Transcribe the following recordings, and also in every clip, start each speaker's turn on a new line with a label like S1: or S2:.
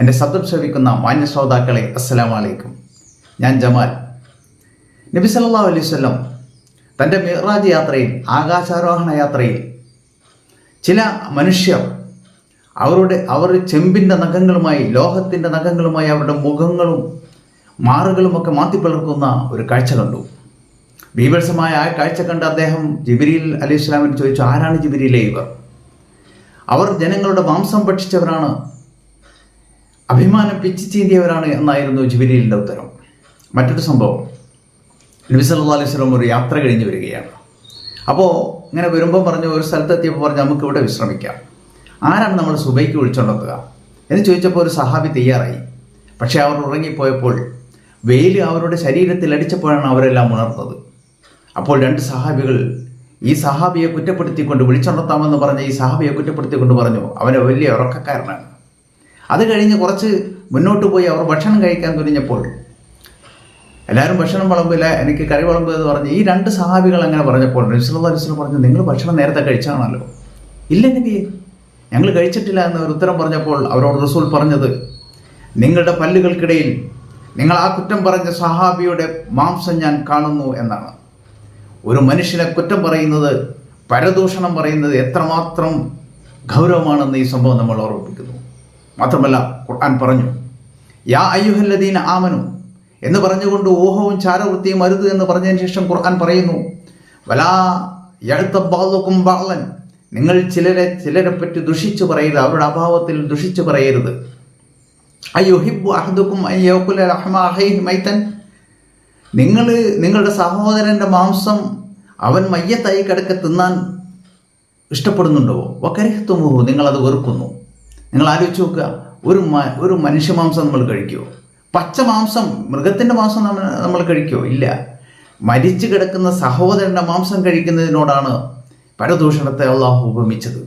S1: എന്റെ ശബ്ദം ശ്രവിക്കുന്ന മാന്യ ശ്രോതാക്കളെ അസ്സലാമു അലൈക്കും. ഞാൻ ജമാൽ. നബി സല്ലാ അലൈഹി വസല്ലം തന്റെ മിഹ്റാജ് യാത്രയിൽ ആകാശാരോഹണ യാത്രയിൽ ചില മനുഷ്യർ അവരുടെ അവർ ചെമ്പിന്റെ നഖങ്ങളുമായി ലോഹത്തിന്റെ നഖങ്ങളുമായി അവരുടെ മുഖങ്ങളും മാറുകളുമൊക്കെ മാറ്റിപ്പിളർക്കുന്ന ഒരു കാഴ്ച കണ്ടു. ബീഭത്സമായ ആ കാഴ്ച കണ്ട് അദ്ദേഹം ജിബിരിയിൽ അലി ഇസ്ലാമിന് ചോദിച്ചു ആരാണ് ജിബിരിയിലെ ഇവർ? അവർ ജനങ്ങളുടെ മാംസം ഭക്ഷിച്ചവരാണ്. അഭിമാനം പിച്ചു ചീന്തിയവരാണ് എന്നായിരുന്നു ജിബിരിലിന്റെ ഉത്തരം. മറ്റൊരു സംഭവം. നബി സല്ലാ അലൈഹി വസല്ലം ഒരു യാത്ര കഴിഞ്ഞ് വരികയാണ്. അപ്പോൾ ഇങ്ങനെ വരുമ്പോൾ പറഞ്ഞു ഒരു സ്ഥലത്തെത്തിയപ്പോൾ പറഞ്ഞു നമുക്ക് ഇവിടെ വിശ്രമിക്കാം. ആരാണ് നമ്മൾ സുബൈക്ക് വിളിച്ചുകൊണ്ടെത്തുക എന്ന് ചോദിച്ചപ്പോൾ ഒരു സഹാബി തയ്യാറായി. പക്ഷേ അവർ ഉറങ്ങിപ്പോയപ്പോൾ വെയിൽ അവരുടെ ശരീരത്തിൽ അടിച്ചപ്പോഴാണ് അവരെല്ലാം ഉണർന്നത്. അപ്പോൾ രണ്ട് സഹാബികൾ ഈ സഹാബിയെ കുറ്റപ്പെടുത്തിക്കൊണ്ട് വിളിച്ചുണർത്താമെന്ന് പറഞ്ഞ ഈ സഹാബിയെ കുറ്റപ്പെടുത്തിക്കൊണ്ട് പറഞ്ഞു അവനെ വലിയ ഉറക്കക്കാരനാണ്. അത് കഴിഞ്ഞ് കുറച്ച് മുന്നോട്ട് പോയി അവർ ഭക്ഷണം കഴിക്കാൻ തുനിഞ്ഞപ്പോൾ എല്ലാവരും ഭക്ഷണം വിളമ്പില്ല എനിക്ക് കറി വിളമ്പ് എന്ന് പറഞ്ഞ് ഈ രണ്ട് സഹാബികൾ അങ്ങനെ പറഞ്ഞപ്പോൾ നബിസ്വല്ലാ അലിസ്ലം പറഞ്ഞു നിങ്ങൾ ഭക്ഷണം നേരത്തെ കഴിച്ചാണല്ലോ. ഇല്ല നബിയെ ഞങ്ങൾ കഴിച്ചിട്ടില്ല എന്ന് ഒരു ഉത്തരം പറഞ്ഞപ്പോൾ അവരോട് റസൂൽ പറഞ്ഞത് നിങ്ങളുടെ പല്ലുകൾക്കിടയിൽ നിങ്ങൾ ആ കുറ്റം പറഞ്ഞ സഹാബിയുടെ മാംസം ഞാൻ കാണുന്നു എന്നാണ്. ഒരു മനുഷ്യനെ കുറ്റം പറയുന്നത് പരദൂഷണം പറയുന്നത് എത്രമാത്രം ഗൗരവമാണെന്ന് ഈ സംഭവം നമ്മൾ ഓർമ്മിപ്പിക്കുന്നു. മാത്രമല്ല ഖുർആൻ പറഞ്ഞു യാ അയ്യുഹല്ലദീന ആമനു എന്ന് പറഞ്ഞുകൊണ്ട് ഊഹവും ചാരവൃത്തിയും അരുത് എന്ന് പറഞ്ഞതിന് ശേഷം ഖുർആൻ പറയുന്നു വലാ യഴുത്തബാലുക്കും ബാളൻ നിങ്ങൾ ചിലരെ ചിലരെ പറ്റി ദുഷിച്ചു പറയരുത് അവരുടെ അഭാവത്തിൽ ദുഷിച്ചു പറയരുത്. അയ്യുഹിബു അഹദുക്കും അയ്യോക്കുല മൈത്തൻ നിങ്ങൾ നിങ്ങളുടെ സഹോദരന്റെ മാംസം അവൻ മയ്യത്തായി കിടക്കെ തിന്നാൻ ഇഷ്ടപ്പെടുന്നുണ്ടോ? വക്കരിഹത്തുമോ നിങ്ങളത് വെറുക്കുന്നു. നിങ്ങൾ ആലോചിച്ച് നോക്കുക. ഒരു ഒരു മനുഷ്യ മാംസം നമ്മൾ കഴിക്കുമോ പച്ച മാംസം മൃഗത്തിന്റെ മാംസം നമ്മൾ നമ്മൾ കഴിക്കുമോ ഇല്ല. മരിച്ചു കിടക്കുന്ന സഹോദരന്റെ മാംസം കഴിക്കുന്നതിനോടാണ് പരദൂഷണത്തെ അള്ളാഹു ഉപമിച്ചത്.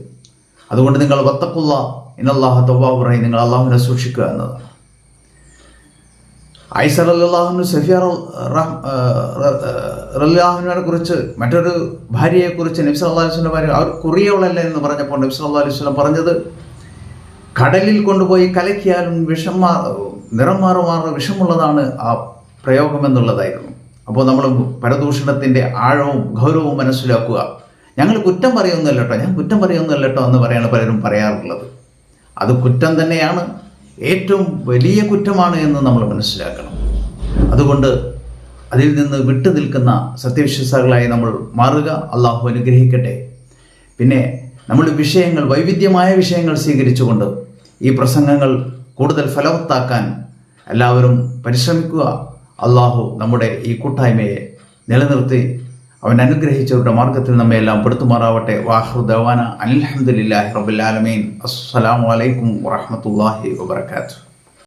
S1: അതുകൊണ്ട് നിങ്ങൾ വത്തക്കുള്ള ഇന്നല്ലാഹ തവാബുറായി നിങ്ങൾ അള്ളാഹുവിനെ സൂക്ഷിക്കുക എന്നതാണ്. ഐസർ അല്ലാഹുനു സഫിയാർ റല്ലാഹുവിനെ കുറിച്ച് മറ്റൊരു ഭാര്യയെക്കുറിച്ച് നബ്സ് അള്ളാഹു ഭാര്യ അവർ കുറിയവളല്ല എന്ന് പറഞ്ഞപ്പോൾ നബ്സ് അള്ളാഹു വസ്ലം പറഞ്ഞത് കടലിൽ കൊണ്ടുപോയി കലക്കിയാലും വിഷം നിറം മാറുമാറ് വിഷമുള്ളതാണ് ആ പ്രയോഗം എന്നുള്ളതായിരുന്നു അപ്പോൾ നമ്മൾ പരദൂഷണത്തിന്റെ ആഴവും ഗൗരവവും മനസ്സിലാക്കുക. ഞങ്ങൾ കുറ്റം പറയുന്നില്ല കേട്ടോ. ഞാൻ കുറ്റം പറയുന്നില്ല കേട്ടോ എന്ന് പറയാണ് പലരും പറയാറുള്ളത്. അത് കുറ്റം തന്നെയാണ്. ഏറ്റവും വലിയ കുറ്റമാണ് എന്ന് നമ്മൾ മനസ്സിലാക്കണം. അതുകൊണ്ട് അതിൽ നിന്ന് വിട്ടു നിൽക്കുന്ന സത്യവിശ്വാസികളായി നമ്മൾ മാറുക. അള്ളാഹു അനുഗ്രഹിക്കട്ടെ. പിന്നെ നമ്മൾ വിഷയങ്ങൾ വൈവിധ്യമായ വിഷയങ്ങൾ സ്വീകരിച്ചുകൊണ്ട് ഈ പ്രസംഗങ്ങൾ കൂടുതൽ ഫലവത്താക്കാൻ എല്ലാവരും പരിശ്രമിക്കുക. അള്ളാഹു നമ്മുടെ ഈ കൂട്ടായ്മയെ നിലനിർത്തി അവൻ അനുഗ്രഹിച്ചവരുടെ മാർഗത്തിൽ നമ്മെ എല്ലാം പെടുത്തുമാറാവട്ടെ. വാഹു ദവാന അലഹമുല്ലാഹി റബുലാലമീൻ അസ്സലാമു വാഹമത്തല്ലാഹി വാത്തു